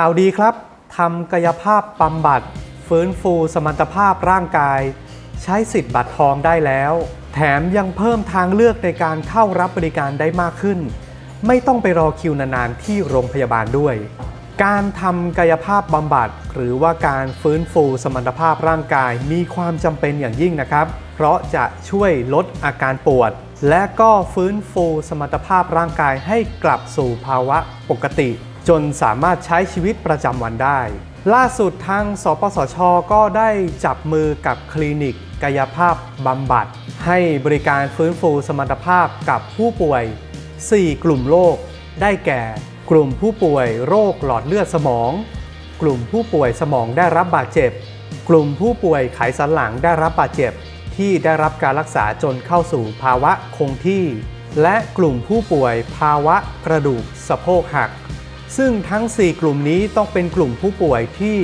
ข่าวดีครับทำกายภาพบำบัด ฟื้นฟูสมรรถภาพร่างกาย ใช้สิทธิ์บัตรทองได้แล้ว แถมยังเพิ่มทางเลือกในการเข้ารับบริการได้มากขึ้น ไม่ต้องไปรอคิวนานๆที่โรงพยาบาลด้วย การทำกายภาพบำบัด หรือว่าการฟื้นฟูสมรรถภาพร่างกายมีความจำเป็นอย่างยิ่งนะครับ เพราะจะช่วยลดอาการปวด และก็ฟื้นฟูสมรรถภาพร่างกายให้กลับสู่ภาวะปกติ จนสามารถใช้ชีวิตประจำวันได้ ล่าสุดทางสปสช ก็ได้จับมือกับคลินิกกายภาพบำบัด ให้บริการฟื้นฟูสมรรถภาพกับผู้ป่วย 4 กลุ่มโรคได้แก่ กลุ่มผู้ป่วยโรคหลอดเลือดสมอง กลุ่มผู้ป่วยสมองได้รับบาดเจ็บ กลุ่มผู้ป่วยไขสันหลังได้รับบาดเจ็บ ที่ได้รับการรักษาจนเข้าสู่ภาวะคงที่ และกลุ่มผู้ป่วยภาวะกระดูกสะโพกหัก ซึ่งทั้ง 4 กลุ่มนี้ต้องเป็นกลุ่มผู้ป่วยที่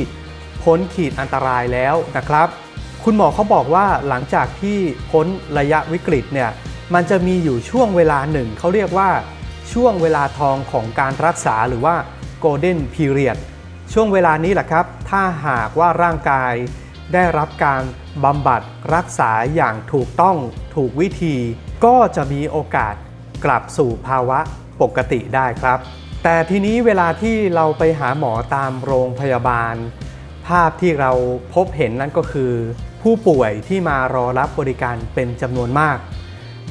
พ้นขีดอันตรายแล้วนะครับ คุณหมอเขาบอกว่าหลังจากที่พ้นระยะวิกฤตเนี่ยมันจะมีอยู่ช่วงเวลาหนึ่งเขาเรียกว่าช่วงเวลาทองของการรักษาหรือว่า golden period ช่วงเวลานี้แหละครับ ถ้าหากว่าร่างกายได้รับการบำบัดรักษาอย่างถูกต้องถูกวิธี ก็จะมีโอกาสกลับสู่ภาวะปกติได้ครับ แต่ทีนี้เวลาที่เราไปหาหมอตามโรงพยาบาล ภาพที่เราพบเห็นนั่นก็คือ ผู้ป่วยที่มารอรับบริการเป็นจำนวนมาก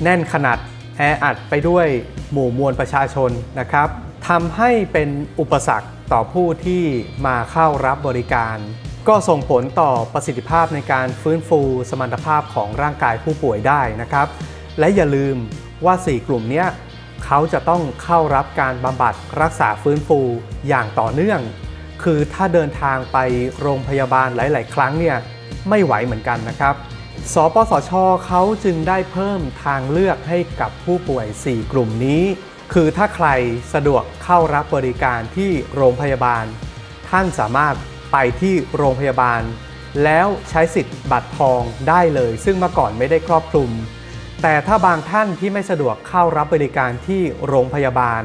แน่นขนาดแออัดไปด้วยหมู่มวลประชาชนนะครับทำให้เป็นอุปสรรคต่อผู้ที่มาเข้ารับบริการ ก็ส่งผลต่อประสิทธิภาพในการฟื้นฟูสมรรถภาพของร่างกายผู้ป่วยได้นะครับ และอย่าลืมว่า 4 กลุ่มนี้ เขาจะต้องเข้ารับการบำบัดรักษาฟื้นฟูอย่างต่อเนื่อง คือถ้าเดินทางไปโรงพยาบาลหลาย ๆ ครั้งเนี่ยไม่ไหวเหมือนกันนะครับ สปสชเขาจึงได้เพิ่มทางเลือกให้กับผู้ป่วย 4 กลุ่มนี้ คือถ้าใครสะดวกเข้ารับบริการที่โรงพยาบาล ท่านสามารถไปที่โรงพยาบาล แล้วใช้สิทธิ์บัตรทองได้เลย ซึ่งเมื่อก่อนไม่ได้ครอบคลุม แต่ถ้าบางท่านที่ไม่สะดวกเข้ารับบริการที่โรงพยาบาล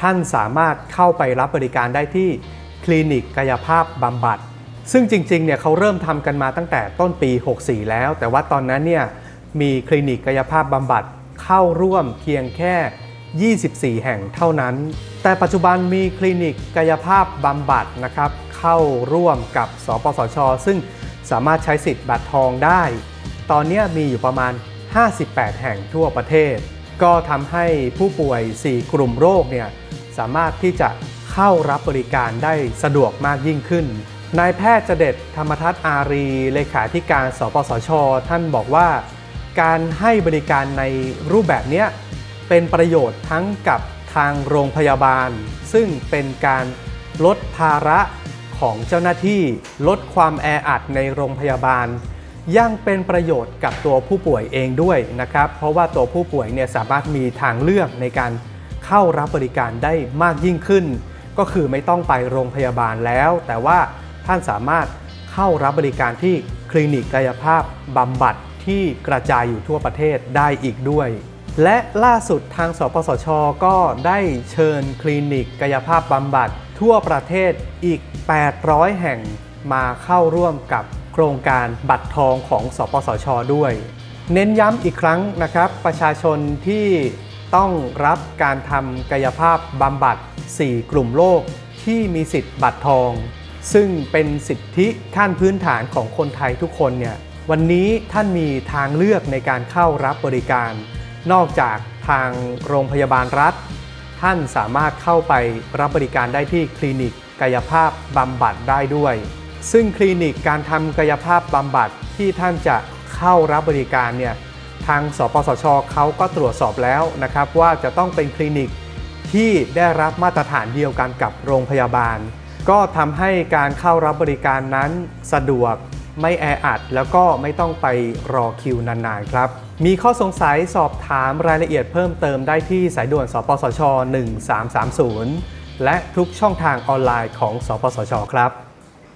ท่านสามารถเข้าไปรับบริการได้ที่คลินิกกายภาพบำบัด ซึ่งจริงๆเนี่ยเขาเริ่มทำกันมาตั้งแต่ต้นปี 64 แล้ว แต่ว่าตอนนั้นเนี่ยมีคลินิกกายภาพบำบัดเข้าร่วมเพียงแค่ 24 แห่งเท่านั้น แต่ปัจจุบันมีคลินิกกายภาพบำบัดนะครับเข้าร่วมกับสปสช ซึ่งสามารถใช้สิทธิ์บัตรทองได้ ตอนนี้มีอยู่ประมาณ 58 แห่งทั่วประเทศ ก็ทำให้ผู้ป่วย 4 กลุ่มโรคเนี่ยสามารถที่จะเข้ารับบริการได้สะดวกมากยิ่งขึ้น นายแพทย์เจเด็ดธรรมทัศน์อารี เลขาธิการ สปสช ท่านบอกว่า การให้บริการในรูปแบบเนี้ยเป็นประโยชน์ทั้งกับทางโรงพยาบาล ซึ่งเป็นการลดภาระของเจ้าหน้าที่ลดความแออัดในโรงพยาบาล ยังเป็นประโยชน์กับตัวผู้ป่วยเองด้วยนะครับ เพราะว่าตัวผู้ป่วยเนี่ยสามารถมีทางเลือกในการเข้ารับบริการได้มากยิ่งขึ้น ก็คือไม่ต้องไปโรงพยาบาลแล้ว แต่ว่าท่านสามารถเข้ารับบริการที่คลินิกกายภาพบำบัดที่กระจายอยู่ทั่วประเทศได้อีกด้วย และล่าสุดทางสปสช ก็ได้เชิญคลินิกกายภาพบำบัดทั่วประเทศอีก 800 แห่งมาเข้าร่วมกับ โครงการบัตรทองของสปสช ด้วย เน้นย้ำอีกครั้งนะครับ ประชาชนที่ต้องรับการทำกายภาพบำบัด 4 กลุ่มโรคที่มีสิทธิ์บัตรทอง ซึ่งเป็นสิทธิขั้นพื้นฐานของคนไทยทุกคนเนี่ยวันนี้ท่านมีทางเลือกในการเข้ารับบริการ นอกจากทางโรงพยาบาลรัฐ ท่านสามารถเข้าไปรับบริการได้ที่คลินิกกายภาพบำบัดได้ด้วย ซึ่งคลินิกการทำกายภาพบำบัดที่ท่านจะเข้ารับบริการเนี่ยทางสปสชเขาก็ตรวจสอบแล้วนะครับ ว่าจะต้องเป็นคลินิกที่ได้รับมาตรฐานเดียวกันกับโรงพยาบาล ก็ทำให้การเข้ารับบริการนั้นสะดวกไม่แออัด แล้วก็ไม่ต้องไปรอคิวนานๆครับ มีข้อสงสัยสอบถามรายละเอียดเพิ่มเติมได้ที่สายด่วน สปสช 1330 และทุกช่องทางออนไลน์ของ สปสช ครับ